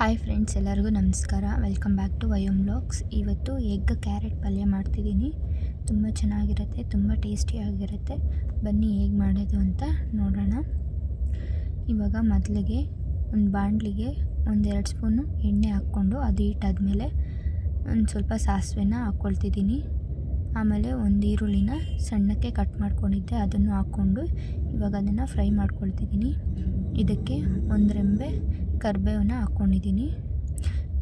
Hi friends ಎಲ್ಲರಿಗೂ ನಮಸ್ಕಾರ. Welcome back to Vayom blogs ಇವತ್ತು ಎಗ್ ಕ್ಯಾರೆಟ್ ಪಲ್ಯ ಮಾಡ್ತಿದ್ದೀನಿ. ತುಂಬ ಚೆನ್ನಾಗಿರುತ್ತೆ, ತುಂಬ ಟೇಸ್ಟಿಯಾಗಿರುತ್ತೆ ಬನ್ನಿ ಹೇಗೆ ಮಾಡೋದು ಅಂತ ನೋಡೋಣ. ಇವಾಗ ಮೊದಲಿಗೆ ಒಂದು ಬಾಣಲಿಗೆ ಒಂದೆರಡು ಸ್ಪೂನು ಎಣ್ಣೆ ಹಾಕ್ಕೊಂಡು ಅದು ಇಟ್ಟಾದಮೇಲೆ ಒಂದು ಸ್ವಲ್ಪ ಸಾಸಿವೆನ ಹಾಕ್ಕೊಳ್ತಿದ್ದೀನಿ ಆಮೇಲೆ ಒಂದು ಈರುಳ್ಳಿನ ಸಣ್ಣಕ್ಕೆ ಕಟ್ ಮಾಡ್ಕೊಂಡಿದ್ದೆ, ಅದನ್ನು ಹಾಕ್ಕೊಂಡು ಇವಾಗ ಅದನ್ನು ಫ್ರೈ ಮಾಡ್ಕೊಳ್ತಿದ್ದೀನಿ. ಇದಕ್ಕೆ ಒಂದು ರೆಂಬೆ ಕರಿಬೇವನ್ನ ಹಾಕ್ಕೊಂಡಿದ್ದೀನಿ.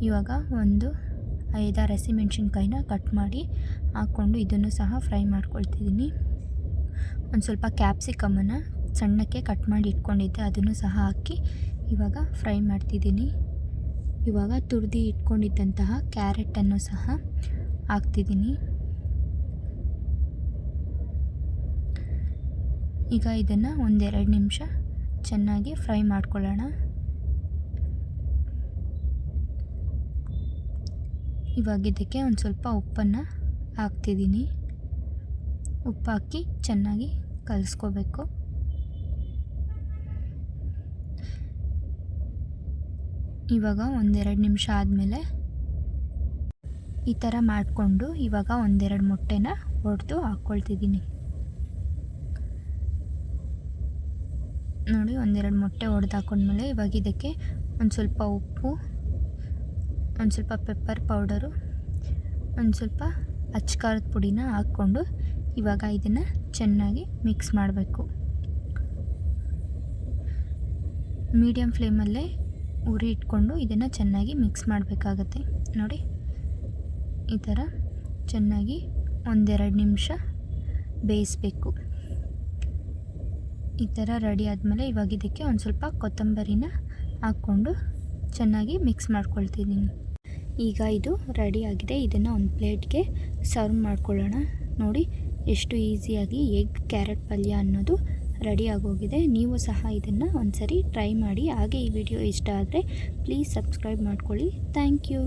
ಇವಾಗ ಒಂದು ಐದಾರು ಹಸಿಮೆಣ್ಸಿನ್ಕಾಯಿನ ಕಟ್ ಮಾಡಿ ಹಾಕ್ಕೊಂಡು ಇದನ್ನು ಸಹ ಫ್ರೈ ಮಾಡ್ಕೊಳ್ತಿದ್ದೀನಿ. ಒಂದು ಸ್ವಲ್ಪ ಕ್ಯಾಪ್ಸಿಕಮನ್ನು ಸಣ್ಣಕ್ಕೆ ಕಟ್ ಮಾಡಿ ಇಟ್ಕೊಂಡಿದ್ದೆ, ಅದನ್ನು ಸಹ ಹಾಕಿ ಇವಾಗ ಫ್ರೈ ಮಾಡ್ತಿದ್ದೀನಿ. ಇವಾಗ ತುರಿದು ಇಟ್ಕೊಂಡಿದ್ದಂತಹ ಕ್ಯಾರೆಟನ್ನು ಸಹ ಹಾಕ್ತಿದ್ದೀನಿ. ಈಗ ಇದನ್ನು ಒಂದೆರಡು ನಿಮಿಷ ಚೆನ್ನಾಗಿ ಫ್ರೈ ಮಾಡ್ಕೊಳ್ಳೋಣ. ಇವಾಗ ಇದಕ್ಕೆ ಒಂದು ಸ್ವಲ್ಪ ಉಪ್ಪನ್ನು ಹಾಕ್ತಿದ್ದೀನಿ. ಉಪ್ಪು ಹಾಕಿ ಚೆನ್ನಾಗಿ ಕಲಿಸ್ಕೋಬೇಕು. ಇವಾಗ ಒಂದೆರಡು ನಿಮಿಷ ಆದಮೇಲೆ ಈ ಥರ ಮಾಡಿಕೊಂಡು ಇವಾಗ ಒಂದೆರಡು ಮೊಟ್ಟೆನ ಹೊಡೆದು ಹಾಕ್ಕೊಳ್ತಿದ್ದೀನಿ. ನೋಡಿ, ಒಂದೆರಡು ಮೊಟ್ಟೆ ಹೊಡೆದು ಹಾಕೊಂಡ್ಮೇಲೆ ಇವಾಗ ಇದಕ್ಕೆ ಒಂದು ಸ್ವಲ್ಪ ಉಪ್ಪು ಒಂದು ಸ್ವಲ್ಪ ಪೆಪ್ಪರ್ ಪೌಡರು ಒಂದು ಸ್ವಲ್ಪ ಅಚ್ಕಾರದ ಪುಡಿನ ಹಾಕ್ಕೊಂಡು ಇವಾಗ ಇದನ್ನು ಚೆನ್ನಾಗಿ ಮಿಕ್ಸ್ ಮಾಡಬೇಕು. ಮೀಡಿಯಮ್ ಫ್ಲೇಮಲ್ಲೇ ಉರಿ ಇಟ್ಕೊಂಡು ಇದನ್ನು ಚೆನ್ನಾಗಿ ಮಿಕ್ಸ್ ಮಾಡಬೇಕಾಗತ್ತೆ. ನೋಡಿ, ಈ ಥರ ಚೆನ್ನಾಗಿ ಒಂದೆರಡು ನಿಮಿಷ ಬೇಯಿಸಬೇಕು. ಈ ಥರ ರೆಡಿ ಆದಮೇಲೆ ಇವಾಗ ಇದಕ್ಕೆ ಒಂದು ಸ್ವಲ್ಪ ಕೊತ್ತಂಬರಿನ ಹಾಕ್ಕೊಂಡು ಚೆನ್ನಾಗಿ ಮಿಕ್ಸ್ ಮಾಡ್ಕೊಳ್ತಿದ್ದೀನಿ. ಈಗ ಇದು ರೆಡಿ ಆಗಿದೆ. ಇದನ್ನು ಒಂದು ಪ್ಲೇಟ್ಗೆ ಸರ್ವ್ ಮಾಡ್ಕೊಳ್ಳೋಣ. ನೋಡಿ, ಎಷ್ಟು ಈಸಿಯಾಗಿ ಎಗ್ ಕ್ಯಾರೆಟ್ ಪಲ್ಯ ಅನ್ನೋದು ರೆಡಿ ಆಗೋಗಿದೆ. ನೀವು ಸಹ ಇದನ್ನು ಒಂದು ಸರಿ ಟ್ರೈ ಮಾಡಿ. ಹಾಗೆ ಈ ವಿಡಿಯೋ ಇಷ್ಟ ಆದರೆ ಪ್ಲೀಸ್ ಸಬ್ಸ್ಕ್ರೈಬ್ ಮಾಡ್ಕೊಳ್ಳಿ. Thank you